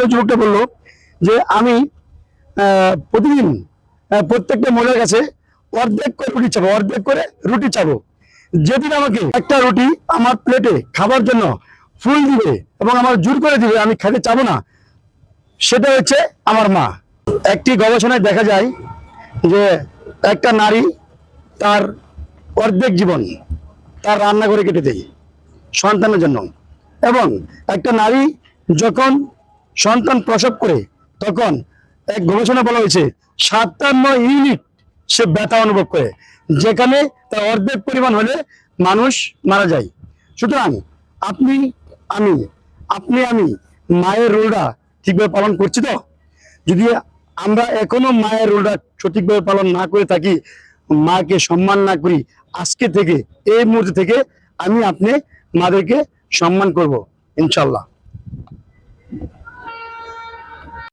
ওই যুবকটা বলল যে আমি প্রতিদিন প্রত্যেকটা মহিলার কাছে অর্ধেক করে রুটি চাবো, অর্ধেক করে রুটি চাবো। যেদিন আমাকে একটা রুটি আমার প্লেটে খাবার জন্য ফুল দিবে এবং আমার জোর করে দিবে, আমি খেতে চাবো না, সেটা হচ্ছে আমার মা। একটি গবেষণায় দেখা যায় যে একটা নারী তার অর্ধেক জীবন তার রান্না করে কেটে দেয় সন্তানের জন্য। এবং একটা নারী যখন সন্তান প্রসব করে তখন এক গবেষণা বলা হয়েছে, সাতান্ন ইউনিট সে ব্যথা অনুভব করে, যেখানে তার অর্ধেক পরিমাণ হলে মানুষ মারা যায়। সুতরাং আপনি, আমি আপনি, আমি মায়ের রোলটা ঠিকভাবে পালন করছি তো? যদি আমরা এখনও মায়ের রোলটা সঠিকভাবে পালন না করে থাকি, মাকে সম্মান না করি, আজকে থেকে, এই মুহূর্তে থেকে আমি আপনি মাদেরকে সম্মান করব ইনশাল্লাহ